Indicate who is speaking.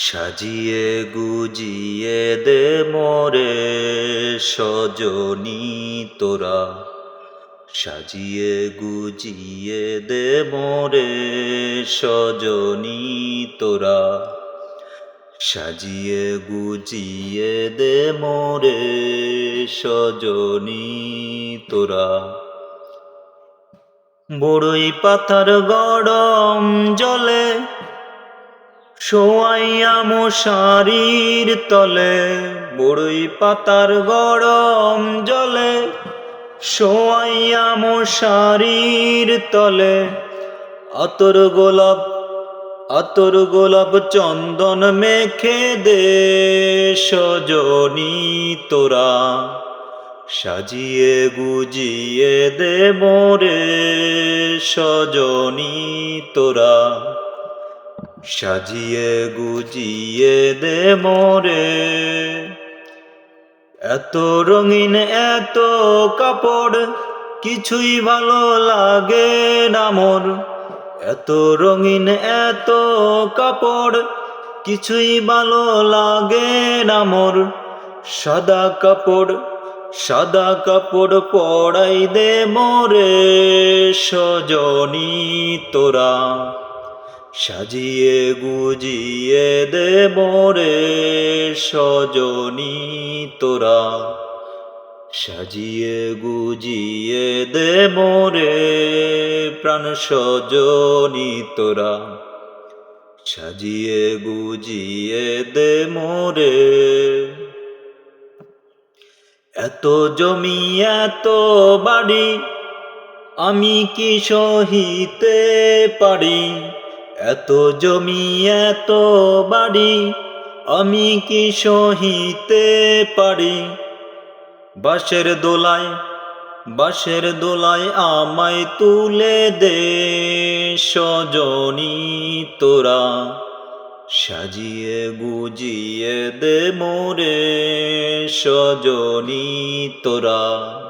Speaker 1: সাজিয়ে গুজিয়ে দে মোরে সজনী তোরা। সাজিয়ে গুজিয়ে দে মোরে সজনী তোরা। সাজিয়ে গুজিয়ে দে মোরে সজনী তোরা। বড়ই পাতার গরম জলে শোয়াইয়া মশারির তলে বড়ই পাতার গরম জলে। শোয়াইয়া মশারির তলে, আতর গোলাপ আতর গোলাপ চন্দন মেখে দে সজনী তোরা। সাজিয়ে গুজিয়ে দে মোরে সজনী তোরা। সাজিয়ে গুজিয়ে দে মোরে। এত রঙিন, এত কাপড়, কিছুই ভালো লাগে না মোর। এত রঙিন, এত কাপড়, কিছুই ভালো লাগে না মোর। সাদা কাপড় সাদা কাপড় পড়াই দে মোরে, সজনী তোরা। সাজিয়ে গুজিয়ে দে মোরে সজনী তোরা। সাজিয়ে গুজিয়ে দে মোরে প্রাণ সজনী তোরা। সাজিয়ে গুজিয়ে দে মোরে। এত জমি, এত বাড়ি, আমি কি সহিতে পারি? এত জমি, এত বাড়ি, আমি কি সহিতে পারি? বাঁশের দোলায় বাঁশের দোলায় আমায় তুলে দে সজনী তোরা। সাজিয়ে গুজিয়ে দে মোরে সজনী তোরা।